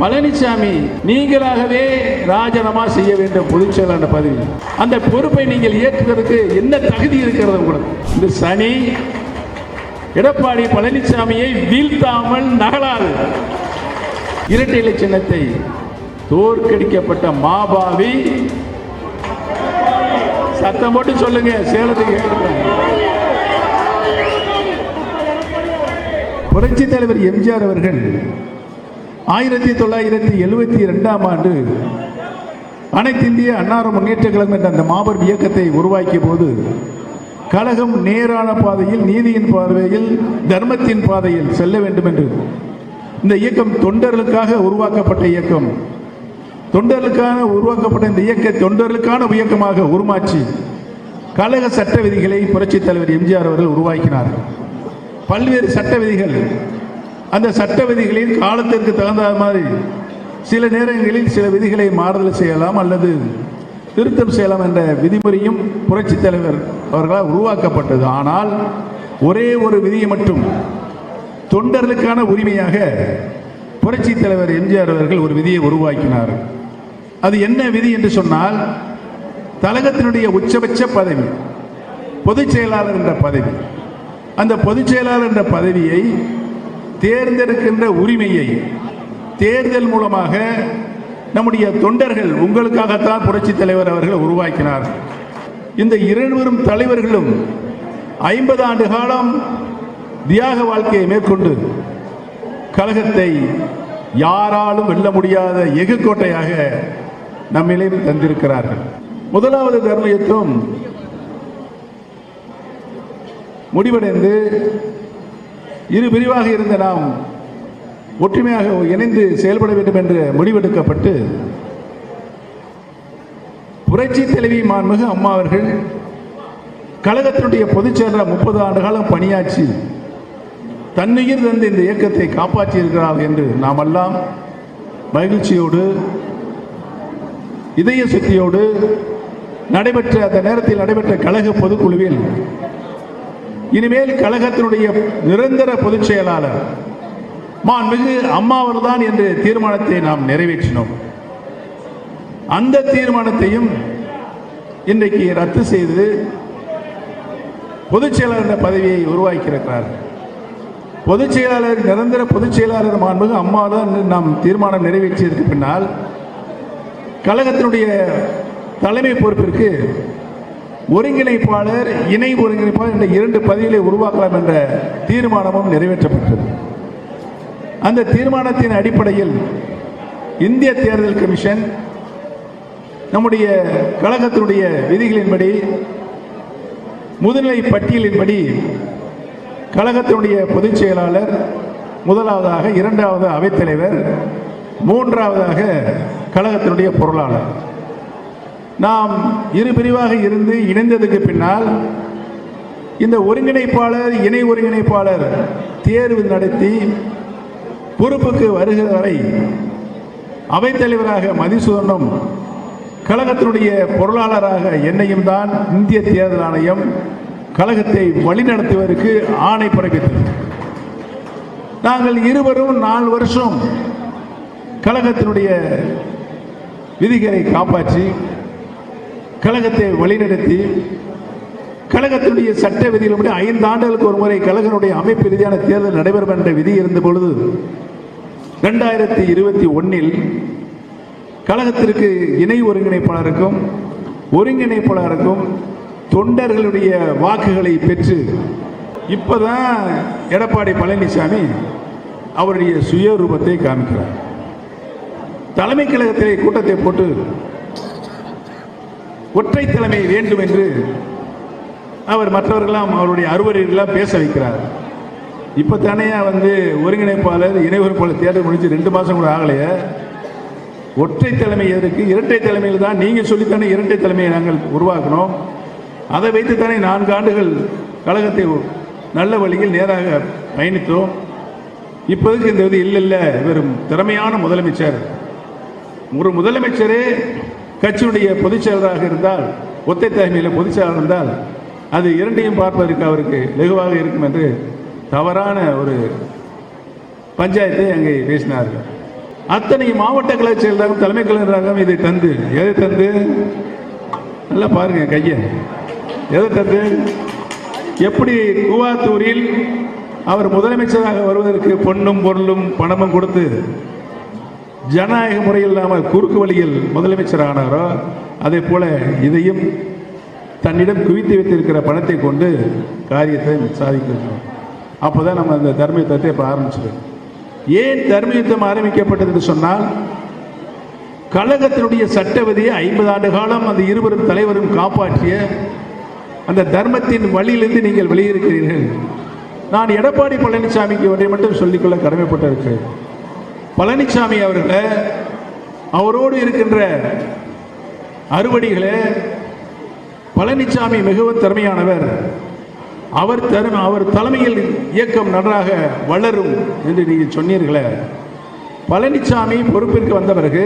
பழனிசாமி நீங்களாகவே ராஜினாமா செய்ய வேண்டும் பொதுச்செயலாளர் பதவி. அந்த பொறுப்பை நீங்கள் ஏற்றுவதற்கு என்ன தகுதி இருக்கிறது உங்களுக்கு? இந்த சனி எடப்பாடி பழனிசாமியை வீழ்த்தாமல் நகலாது. இரட்டை இலை சின்னத்தை தோற்கடிக்கப்பட்ட மாபாவி சத்தம் போட்டு சொல்லுங்க சேலத்துக்கு புரட்சி தலைவர் எம்ஜிஆர் அவர்கள் ஆயிரத்தி தொள்ளாயிரத்தி எழுபத்தி ரெண்டாம் ஆண்டு அனைத்து இந்திய அன்னார முன்னேற்ற கழகம் என்ற அந்த மாபெரும் இயக்கத்தை உருவாக்கிய போது கழகம் நேரான பாதையில் நீதியின் பார்வையில் தர்மத்தின் பாதையில் செல்ல வேண்டும் என்று. இந்த இயக்கம் தொண்டர்களுக்காக உருவாக்கப்பட்ட இயக்கம். தொண்டர்களுக்கான உருவாக்கப்பட்ட இந்த இயக்க தொண்டர்களுக்கான இயக்கமாக உருமாற்றி கழக சட்ட விதிகளை புரட்சித் தலைவர் எம்ஜிஆர் அவர்கள் உருவாக்கினார். பல்வேறு சட்ட விதிகள் அந்த சட்ட விதிகளின் காலத்திற்கு தகுந்த மாதிரி சில நேரங்களில் சில விதிகளை மாறுதல் செய்யலாம் அல்லது திருத்தம் செய்யலாம் என்ற விதிமுறையும் புரட்சித் தலைவர் அவர்களால் உருவாக்கப்பட்டது. ஆனால் ஒரே ஒரு விதியை மட்டும் தொண்டர்களுக்கான உரிமையாக புரட்சித் தலைவர் எம்ஜிஆர் அவர்கள் ஒரு விதியை உருவாக்கினார். அது என்ன விதி என்று சொன்னால் தலகத்தினுடைய உச்சபட்ச பதவி பொதுச் செயலாளர் என்ற பதவி. அந்த பொதுச் செயலாளர் என்ற பதவியை தேர்ந்தெடுக்கின்ற உரிமையை தேர்தல் மூலமாக நம்முடைய தொண்டர்கள் உங்களுக்காகத்தான் புரட்சித் தலைவர் அவர்கள் உருவாக்கினார். இந்த இருவரும் தலைவர்களும் ஐம்பது ஆண்டு காலம் தியாக வாழ்க்கையை மேற்கொண்டு கழகத்தை யாராலும் வெல்ல முடியாத எகுக்கோட்டையாக நம்மிலே தந்திருக்கிறார்கள். முதலாவது தர்ம முடிவடைந்து இரு பிரிவாக இருந்த நாம் ஒற்றுமையாக இணைந்து செயல்பட வேண்டும் என்று முடிவெடுக்கப்பட்டு புரட்சி தலைவி மாண்புமிகு அம்மா அவர்கள் கழகத்தினுடைய பொதுச் செயலர் முப்பது ஆண்டு காலம் பணியாற்றி தன்னுயிர் தந்து இந்த இயக்கத்தை காப்பாற்றி இருக்கிறார் என்று நாமெல்லாம் மகிழ்ச்சியோடு இதய சுத்தியோடு நடைபெற்ற அந்த நேரத்தில் நடைபெற்ற கழக பொதுக்குழுவில் இனிமேல் கழகத்தினுடைய நிரந்தர பொதுச் செயலாளர் மாண்புமிகு அம்மா அவர்தான் என்று தீர்மானத்தை நாம் நிறைவேற்றினோம். அந்த தீர்மானத்தையும் இன்றைக்கு ரத்து செய்து பொதுச் செயலாளர் என்ற பதவியை உருவாக்கியிருக்கிறார். பொதுச் செயலாளர் நிரந்தர பொதுச் செயலாளர் மாண்புமிகு அம்மா தான் என்று நாம் தீர்மானம் நிறைவேற்றியதற்கு பின்னால் கழகத்தினுடைய தலைமை பொறுப்பிற்கு ஒருங்கிணைப்பாளர் இணை ஒருங்கிணைப்பாளர் என்ற இரண்டு பதவிகளை உருவாக்கலாம் என்ற தீர்மானமும் நிறைவேற்றப்பட்டது. அந்த தீர்மானத்தின் அடிப்படையில் இந்திய தேர்தல் கமிஷன் நம்முடைய கழகத்தினுடைய விதிகளின்படி முதுநிலை பட்டியலின்படி கழகத்தினுடைய பொதுச் செயலாளர் முதலாவதாக இரண்டாவது அவைத்தலைவர் மூன்றாவதாக கழகத்தினுடைய பொருளாளர். நாம் இரு பிரிவாக இருந்து இணைந்ததுக்கு பின்னால் இந்த ஒருங்கிணைப்பாளர் இணை ஒருங்கிணைப்பாளர் தேர்வு நடத்தி பொறுப்புக்கு வருகிற வரை அவைத்தலைவராக மதிசூதனும் கழகத்தினுடைய பொருளாளராக என்னையும் தான் இந்திய தேர்தல் ஆணையம் கழகத்தை வழிநடத்துவதற்கு ஆணை பிறப்பித்தது. நாங்கள் இருவரும் நாலு வருஷம் கழகத்தினுடைய விதிகளை காப்பாற்றி கழகத்தை வழிநடத்தி கழகத்தினுடைய சட்ட விதிகளுடைய ஐந்து ஆண்டுகளுக்கு ஒரு முறை கழகனுடைய அமைப்பு ரீதியான தேர்தல் நடைபெறும் என்ற விதி இருந்த பொழுது ரெண்டாயிரத்தி இருபத்தி ஒன்னில் கழகத்திற்கு இணை ஒருங்கிணைப்பாளருக்கும் ஒருங்கிணைப்பாளருக்கும் தொண்டர்களுடைய வாக்குகளை பெற்று இப்போதான் எடப்பாடி பழனிசாமி அவருடைய சுயரூபத்தை காமிக்கிறார். தலைமை கழகத்திலே கூட்டத்தை போட்டு ஒற்றை தலைமை வேண்டும் என்று அவர் மற்றவர்களாம் அவருடைய அறுவரையெல்லாம் பேச வைக்கிறார். இப்போ தானே வந்து ஒருங்கிணைப்பாளர் இணை ஒருங்கிணைப்பாளர் தேர்தல் முடிஞ்சு ரெண்டு மாதம் கூட ஆகலையே. ஒற்றை தலைமை எதற்கு? இரட்டை தலைமையில் தான் நீங்கள் சொல்லித்தானே இரட்டை தலைமையை நாங்கள் உருவாக்கணும். அதை வைத்து தானே நான்கு ஆண்டுகள் கழகத்தை நல்ல வழியில் நேராக பயணித்தோம். இப்போதைக்கு இந்த இது இல்லை இல்லை வெறும் திறமையான முதலமைச்சர். ஒரு முதலமைச்சரே கட்சியுடைய பொதுச் செயலராக இருந்தால் ஒத்தை தலைமையில் பொதுச் செயலர் இருந்தால் அது இரண்டையும் பார்ப்பதற்கு அவருக்கு வெகுவாக இருக்கும் என்று தவறான ஒரு பஞ்சாயத்தை அங்கே பேசினார்கள். அத்தனை மாவட்ட கழக செயலரும் தலைமை கலைஞராகவும் இதை தந்து எதை தந்து? நல்லா பாருங்க கையை. எதை தந்து? எப்படி கூவாத்தூரில் அவர் முதலமைச்சராக வருவதற்கு பொன்னும் பொருளும் பணமும் கொடுத்து ஜனநாயக முறை இல்லாமல் குறுக்கு வழியில் முதலமைச்சர் ஆனாரோ அதே போல இதையும் தன்னிடம் குவித்து வைத்திருக்கிற பணத்தை கொண்டு காரியத்தை சாதிக்கணும் அப்போதான் நம்ம அந்த தர்ம யுத்தத்தை இப்போ ஆரம்பிச்சது ஏன் தர்ம யுத்தம் ஆரம்பிக்கப்பட்டது என்று சொன்னால் கழகத்தினுடைய சட்ட விதியை ஐம்பது ஆண்டு காலம் அந்த இருவரும் தலைவரும் காப்பாற்றிய அந்த தர்மத்தின் வழியிலிருந்து நீங்கள் வெளியிருக்கிறீர்கள் நான் எடப்பாடி பழனிசாமிக்கு ஒன்றை மட்டும் சொல்லிக்கொள்ள கடமைப்பட்டிருக்கிறேன். பழனிசாமி அவர்களை அவரோடு இருக்கின்ற அறுவடிகளே பழனிசாமி மிகவும் திறமையானவர். அவர் தரும் அவர் தலைமையில் இயக்கம் நன்றாக வளரும் என்று நீங்கள் சொன்னீர்களே. பழனிசாமி பொறுப்பிற்கு வந்த பிறகு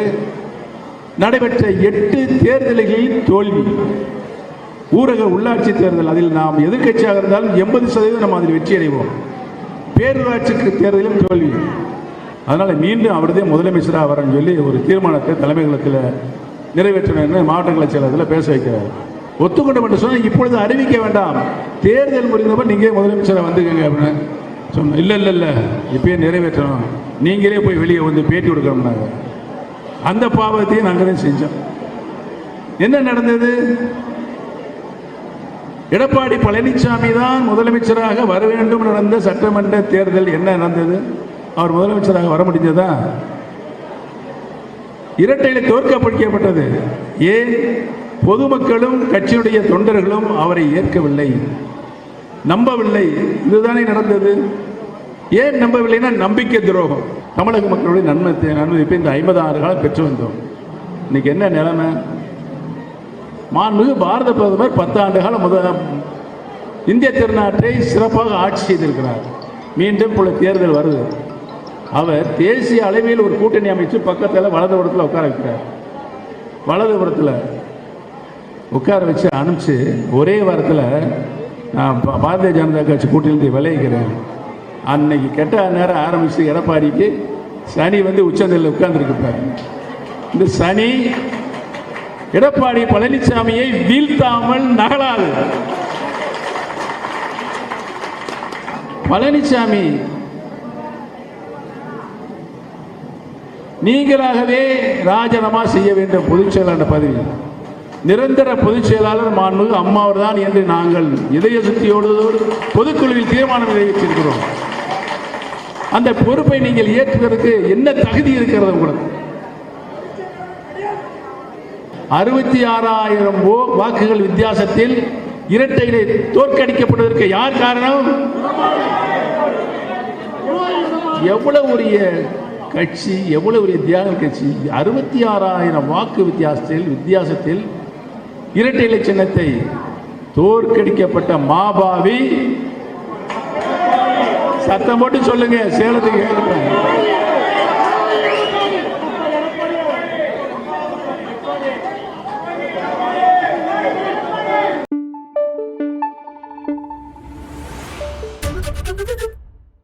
நடைபெற்ற எட்டு தேர்தல்களில் தோல்வி. ஊரக உள்ளாட்சி தேர்தல் அதில் நாம் எதிர்க்கட்சியாக இருந்தாலும் எண்பது சதவீதம் நம்ம அதில் வெற்றி அடைவோம் பேரூராட்சிக்கு தேர்தலிலும் தோல்வி. அதனால் மீண்டும் அவர்தே முதலமைச்சராக வரன்னு சொல்லி ஒரு தீர்மானத்தை தலைமையகத்தில் நிறைவேற்றணும்னு மாவட்ட கலை செயலகத்தில் பேச வைக்கிறார். ஒத்துக்கொண்டோம் என்று சொன்னால் இப்பொழுது அறிவிக்க வேண்டாம். தேர்தல் முடிந்தப்ப நீங்களே முதலமைச்சராக வந்துக்கங்க அப்படின்னு சொன்னோம் இல்லை இல்லை இல்லை. இப்பயே நிறைவேற்றணும். நீங்களே போய் வெளியே வந்து பேட்டி கொடுக்கணும்னாங்க. அந்த பாவத்தையும் நாங்கள் தான் செஞ்சோம். என்ன நடந்தது? எடப்பாடி பழனிசாமி தான் முதலமைச்சராக வர வேண்டும் நடந்த சட்டமன்ற தேர்தல் என்ன நடந்தது? அவர் முதலமைச்சராக வர முடிஞ்சதா? இரட்டையில தோற்கப்படுத்தப்பட்டது ஏன்? பொதுமக்களும் கட்சியுடைய தொண்டர்களும் அவரை ஏற்கவில்லை. நம்பவில்லை. இதுதானே நடந்தது. ஏன் நம்பவில்லைன்னா நம்பிக்கை துரோகம். தமிழக மக்களுடைய நன்மை நன்மதிப்பை இந்த ஐம்பது ஆறு காலம் பெற்று வந்தோம். இன்னைக்கு என்ன நிலைமை? மாண்புமிகு பாரத பிரதமர் பத்து ஆண்டு காலம் முதல் இந்திய திருநாட்டை சிறப்பாக ஆட்சி செய்திருக்கிறார். மீண்டும் இப்பொழுது தேர்தல் வருது. அவர் தேசிய அளவில் ஒரு கூட்டணி அமைச்சு பக்கத்தில் வலதுபுறத்தில் உட்கார வைக்கிறார். வலதுபுறத்தில் உட்கார வச்சு அனுப்பிச்சு ஒரே வாரத்தில் நான் பா- பாரதிய ஜனதா கட்சி கூட்டிலிருந்து விளைவிக்கிறேன் அன்னைக்கு கெட்ட நேரம் ஆரம்பித்து எடப்பாடிக்கு சனி வந்து உச்சந்தலில் உட்கார்ந்துருக்குப்பார் இந்த சனி எடப்பாடி பழனிசாமியை வீழ்த்தாமல் நகலாது. பழனிசாமி நீங்களாகவே ராஜினாமா செய்ய வேண்டும் பொதுச் செயலாளர் பதவி. நிரந்தர பொதுச் செயலாளர் அம்மாவர் தான் என்று நாங்கள் இதய சுத்தியோடு பொதுக்குழுவில் தீர்மானம் நிறைவேற்றிருக்கிறோம். அந்த பொறுப்பை நீங்கள் ஏற்றுவதற்கு என்ன தகுதி இருக்கிறது உங்களுக்கு? அறுபத்தி ஆறாயிரம் வாக்குகள் வித்தியாசத்தில் இரட்டையிலே தோற்கடிக்கப்படுவதற்கு யார் காரணம்? எவ்வளவு உரிய கட்சி எவ்வளவு உரிய தியாக கட்சி அறுபத்தி ஆறாயிரம் வாக்கு வித்தியாசத்தில் வித்தியாசத்தில் இரட்டை இலை சின்னத்தை தோற்கடிக்கப்பட்ட மாபாவி சத்தம் போட்டு சொல்லுங்க சேலத்துக்கு கேட்கிறேன்.